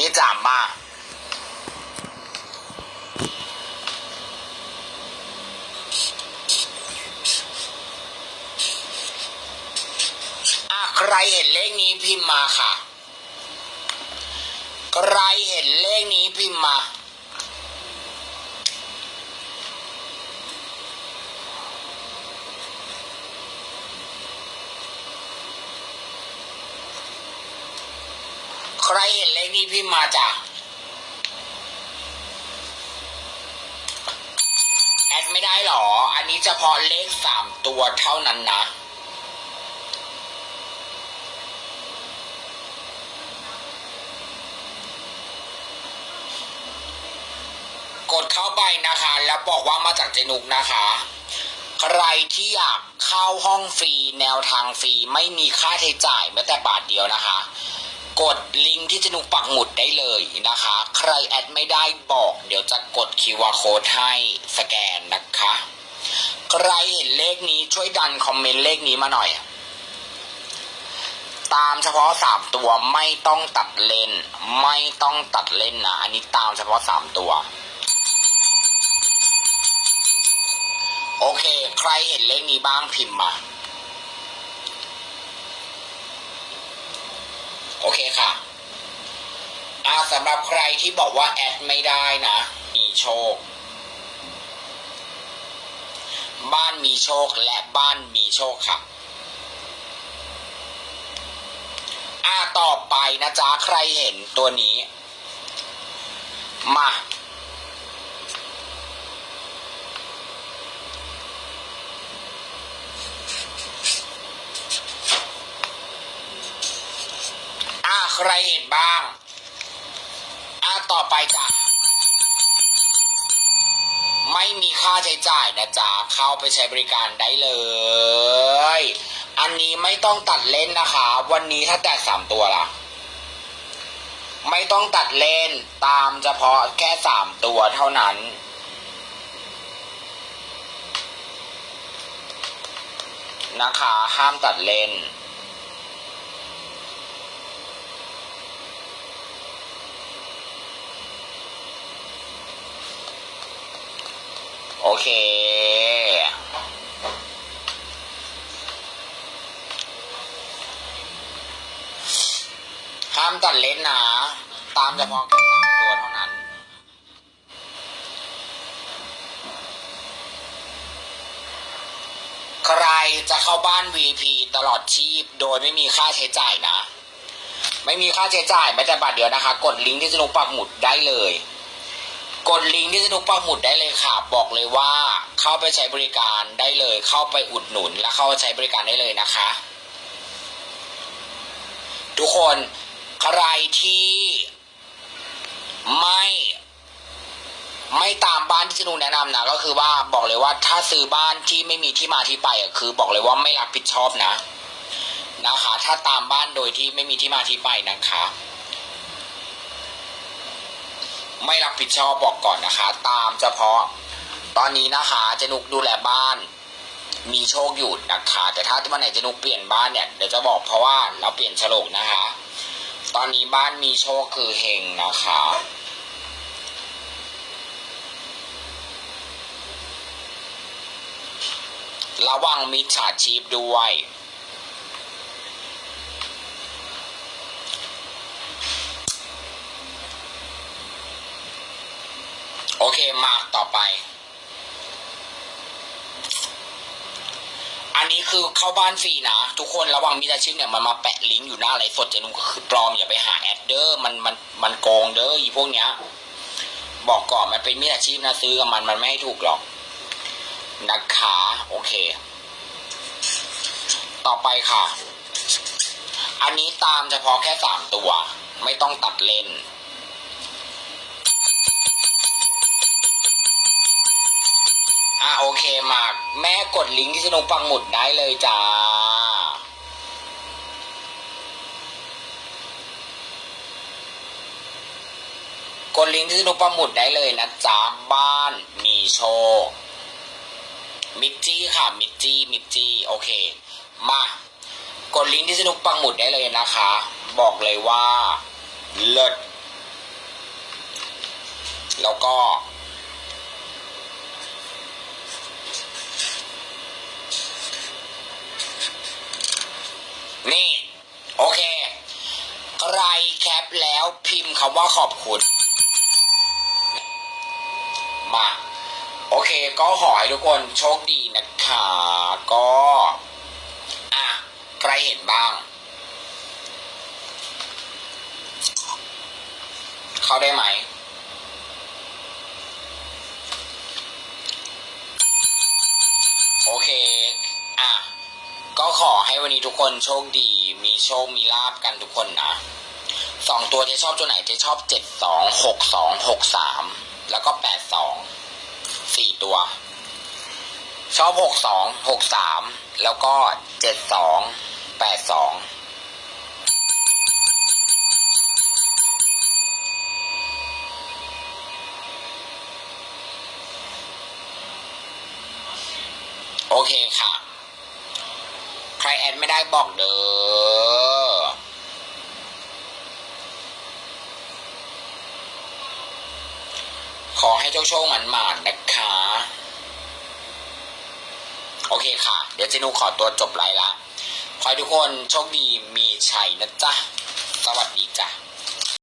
นี่จามมากใครเห็นเลขนี้พิมพ์มาค่ะ ใครเห็นเลขนี้พิมพ์มา เห็นเลขนี้พิมพ์มาจ้ะแอดไม่ได้หรอ อันนี้เฉพาะเลขสามตัวเท่านั้นนะ กดเข้าไปนะคะ แล้วบอกว่ามาจากเจนุกนะคะ ใครที่อยากเข้าห้องฟรีแนวทางฟรี ไม่มีค่าใช้จ่ายแม้แต่บาทเดียวนะคะ กดลิงก์ที่เจนุปักหมุดได้เลยนะคะ ใครแอดไม่ได้บอก เดี๋ยวจะกด QR code ให้สแกนนะคะ ใครเห็นเลขนี้ช่วยดันคอมเมนต์เลขนี้มาหน่อย ตามเฉพาะสามตัวไม่ต้องตัดเลนไม่ต้องตัดเลนนะอันนี้ตามเฉพาะสามตัวโอเค ใครเห็นเลขนี้บ้างพิมพ์มา โอเคค่ะอาสำหรับใครที่บอกว่าแอดไม่ได้นะ มีโชค บ้านมีโชคและบ้านมีโชคค่ะอ่าต่อไปนะจ๊ะ ใครเห็นตัวนี้ มา อ่าใค รเห็นบ้างอ่าต่อไปจ้ะไม่มีค่าใช้จ่ายนะจ๊ะเข้าไปใช้บริการได้เลย อันนี้ไม่ต้องตัดเล่นนะคะ วันนี้ถ้าแตกสามตัวล่ะ ไม่ต้องตัดเล่นตามเฉพาะแค่สามตัวเท่านั้นนะคะ ห้ามตัดเล่น เค ห้ามตัดเล่นนะ ตามเฉพาะแค่สามตัวเท่านั้น ใครจะเข้าบ้าน VP ตลอดชีพโดยไม่มีค่าใช้จ่ายนะ ไม่มีค่าใช้จ่ายแม้แต่บาทเดียวนะคะ กดลิงก์ที่สนุกปักหมุดได้เลย กดลิงก์ที่สนุกปักหมุดได้เลยค่ะ บอกเลยว่าเข้าไปใช้บริการได้เลย เข้าไปอุดหนุน และเข้าไปใช้บริการได้เลยนะคะ ทุกคนใครที่ไม่ไม่ตามบ้านที่สนุแนะนำนะก็คือว่าบอกเลยว่าถ้าซื้อบ้านที่ไม่มีที่มาที่ไปอะคือ บอกเลยว่าไม่รับผิดชอบนะ นะคะ ถ้าตามบ้านโดยที่ไม่มีที่มาที่ไปนะคะ ไม่รับผิดชอบบอกก่อนนะคะ ตามเฉพาะ ตอนนี้นะคะเจนุกดูแลบ้าน มีโชคอยู่นะคะ แต่ถ้าวันไหนเจนุกเปลี่ยนบ้านเนี่ยเดี๋ยวจะบอกเพราะว่าเราเปลี่ยนฉลกนะคะ ตอนนี้บ้านมีโชคคือเฮงนะคะระวังมิจฉาชีพด้วย โอเคมาต่อไป อันนี้คือเข้าบ้านฟรีนะ ทุกคนระวังมิจฉาชีพเนี่ยมันมาแปะลิงก์อยู่หน้าไลฟ์สดเจนุงก็คือปลอมอย่าไปหาแอดเดอร์มันมันมันโกงเด้ออีพวกเนี้ย บอกก่อนมันเป็นมิจฉาชีพนะซื้อกับมันมันไม่ให้ถูกหรอกนะคะโอเค ต่อไปค่ะ อันนี้ตามเฉพาะแค่สามตัว ไม่ต้องตัดเล่น อะโอเคมาก แม่กดลิงก์ที่สนุกปังหมุดได้เลยจ้า กดลิงก์ที่สนุกปังหมุดได้เลยนะจ๊ะบ้านมีโชค มิจจี้ค่ะ มิจจี้มิจจี้โอเค มากดลิงก์ที่สนุกปังหมุดได้เลยนะคะ บอกเลยว่าเลิศแล้วก็ นี่ โอเค ใครแคปแล้วพิมพ์คำว่าขอบคุณ มา โอเค ก็ขอให้ทุกคนโชคดีนะคะ ก็ อะ ใครเห็นบ้าง เข้าได้ไหมโอเค อะ ก็ขอให้วันนี้ทุกคนโชคดี มีโชค มีลาบกันทุกคนนะ สองตัวเจ๊ชอบตัวไหนเจ๊ชอบเจ็ดสองหกสองหกสามแล้วก็แปดสองสี่ตัว ชอบหกสองหกสามแล้วก็เจ็ดสองแปดสองโอเคค่ะ ใครแอดไม่ได้บอกเด้อ ขอให้โชคโชคหมันหมานๆนะคะ โอเคค่ะ เดี๋ยวเจนูขอตัวจบไลน์ละ ขอให้ทุกคนโชคดีมีชัยนะจ๊ะ สวัสดีจ้ะ